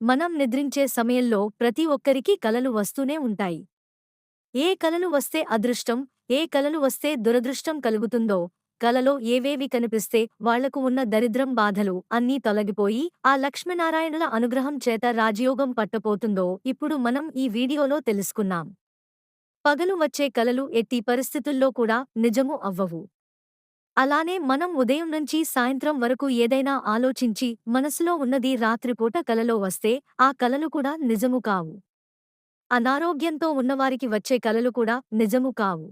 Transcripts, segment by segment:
మనం నిద్రించే సమయంలో ప్రతి ఒక్కరికి కలలు వస్తూనే ఉంటాయి. ఏ కలలు వస్తే అదృష్టం ఏ కలలు వస్తే దురదృష్టం కలుగుతుందో కలలో ఏవేవి కనిపిస్తే వాళ్ళకు ఉన్న దరిద్రం బాధలు అన్నీ తొలగిపోయి ఆ లక్ష్మీనారాయణుల అనుగ్రహం చేత రాజయోగం పట్టపోతుందో ఇప్పుడు మనం ఈ వీడియోలో తెలుసుకున్నాం. పగలు వచ్చే కలలు ఎట్టి పరిస్థితుల్లో కూడా నిజము అవ్వవు. అలానే మనం ఉదయం నుంచి సాయంత్రం వరకు ఏదైనా ఆలోచించి మనసులో ఉన్నది రాత్రిపూట కలలో వస్తే ఆ కలలు కూడా నిజము కావు. అనారోగ్యంతో ఉన్నవారికి వచ్చే కలలు కూడా నిజము కావు.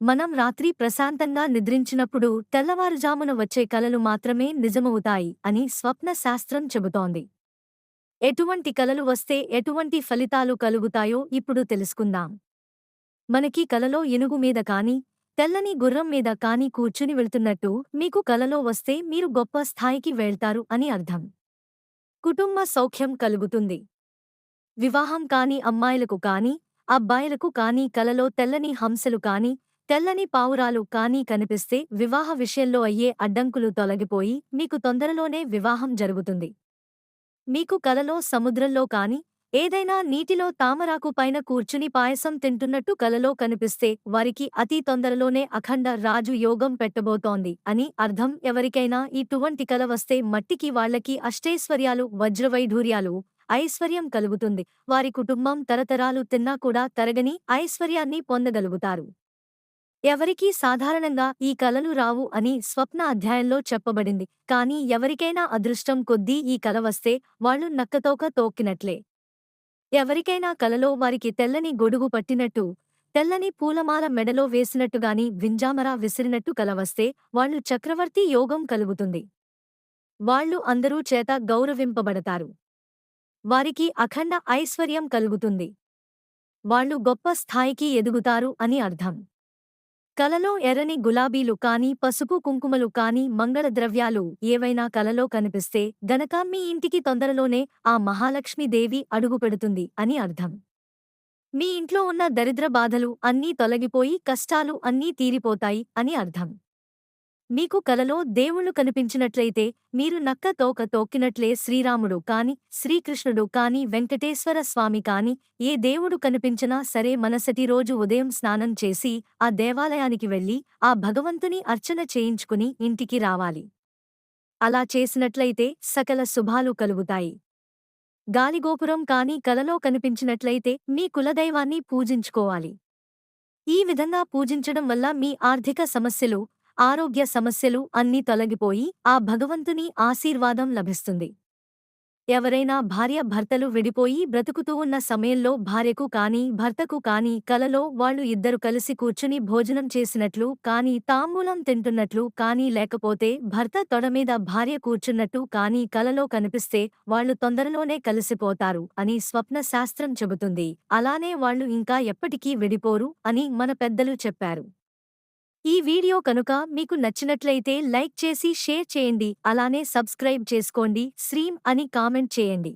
మనం రాత్రి ప్రశాంతంగా నిద్రించినప్పుడు తెల్లవారుజామున వచ్చే కలలు మాత్రమే నిజమవుతాయి అని స్వప్న శాస్త్రం చెబుతోంది. ఎటువంటి కలలు వస్తే ఎటువంటి ఫలితాలు కలుగుతాయో ఇప్పుడు తెలుసుకుందాం. మనకి కలలో ఎనుగు మీద కాని తెల్లని గుర్రం మీద కాని కూర్చుని వెళ్తున్నట్టు మీకు కలలో వస్తే మీరు గొప్ప స్థాయికి వెళ్తారు అని అర్థం. కుటుంబ సౌఖ్యం కలుగుతుంది. వివాహం కాని అమ్మాయిలకు కాని అబ్బాయిలకు కాని కలలో తెల్లని హంసలు కాని తెల్లని పావురాలు కాని కనిపిస్తే వివాహ విషయంలో అయ్యే అడ్డంకులు తొలగిపోయి మీకు తొందరలోనే వివాహం జరుగుతుంది. మీకు కలలో సముద్రంలో కాని ఏదైనా నీటిలో తామరాకు పైన కూర్చుని పాయసం తింటున్నట్టు కలలో కనిపిస్తే వారికి అతి తొందరలోనే అఖండ రాజు యోగం పెట్టబోతోంది అని అర్థం. ఎవరికైనా ఇటువంటి కల వస్తే మట్టికి వాళ్ళకి అష్టైశ్వర్యాలు వజ్రవైఢూర్యాలు ఐశ్వర్యం కలుగుతుంది. వారి కుటుంబం తరతరాలు తిన్నా కూడా తరగని ఐశ్వర్యాన్ని పొందగలుగుతారు. ఎవరికీ సాధారణంగా ఈ కలలు రావు అని స్వప్న అధ్యాయంలో చెప్పబడింది. కానీ ఎవరికైనా అదృష్టం కొద్దీ ఈ కల వస్తే వాళ్ళు నక్కతోక తోక్కినట్లే. ఎవరికైనా కలలో వారికి తెల్లని గొడుగు పట్టినట్టు తెల్లని పూలమాల మెడలో వేసినట్టుగాని వింజామరా విసిరినట్టు కలవస్తే వాళ్ళు చక్రవర్తి యోగం కలుగుతుంది. వాళ్ళు అందరూ చేత గౌరవింపబడతారు. వారికి అఖండ ఐశ్వర్యం కలుగుతుంది. వాళ్ళు గొప్ప స్థాయికి ఎదుగుతారు అని అర్థం. కలలో ఎర్రని గులాబీలు కాని పసుపు కుంకుమలు కాని మంగళద్రవ్యాలు ఏవైనా కలలో కనిపిస్తే గనక మీ ఇంటికి తొందరలోనే ఆ మహాలక్ష్మీదేవి అడుగుపెడుతుంది అని అర్థం. మీ ఇంట్లో ఉన్న దరిద్ర బాధలు అన్నీ తొలగిపోయి కష్టాలు అన్నీ తీరిపోతాయి అని అర్థం. మీకు కలలో దేవుళ్ళు కనిపించినట్లయితే మీరు నక్క తోక తోక్కినట్లే శ్రీరాముడు కాని శ్రీకృష్ణుడు కాని వెంకటేశ్వర స్వామి కాని ఏ దేవుడు కనిపించినా సరే మనసటి రోజు ఉదయం స్నానం చేసి ఆ దేవాలయానికి వెళ్ళి ఆ భగవంతుని అర్చన చేయించుకుని ఇంటికి రావాలి. అలా చేసినట్లయితే సకల శుభాలు కలుగుతాయి. గాలిగోపురం కాని కలలో కనిపించినట్లయితే మీ కులదైవాన్ని పూజించుకోవాలి. ఈ విధంగా పూజించడం వల్ల మీ ఆర్థిక సమస్యలు ఆరోగ్య సమస్యలు అన్నీ తొలగిపోయి ఆ భగవంతుని ఆశీర్వాదం లభిస్తుంది. ఎవరైనా భార్య భర్తలు విడిపోయి బ్రతుకుతూ ఉన్న సమయంలో భార్యకు కాని భర్తకు కాని కలలో వాళ్ళు ఇద్దరు కలిసి కూర్చుని భోజనం చేసినట్లు కాని తాంబూలం తింటున్నట్లు కాని లేకపోతే భర్త తొడమీద భార్య కూర్చున్నట్టు కాని కలలో కనిపిస్తే వాళ్ళు తొందరలోనే కలిసిపోతారు అని స్వప్న శాస్త్రం చెబుతుంది. అలానే వాళ్ళు ఇంకా ఎప్పటికీ విడిపోరు అని మన పెద్దలు చెప్పారు. ఈ వీడియో కనుక మీకు నచ్చినట్లయితే లైక్ చేసి షేర్ చేయండి. అలానే సబ్స్క్రైబ్ చేసుకోండి. శ్రీం అని కామెంట్ చేయండి.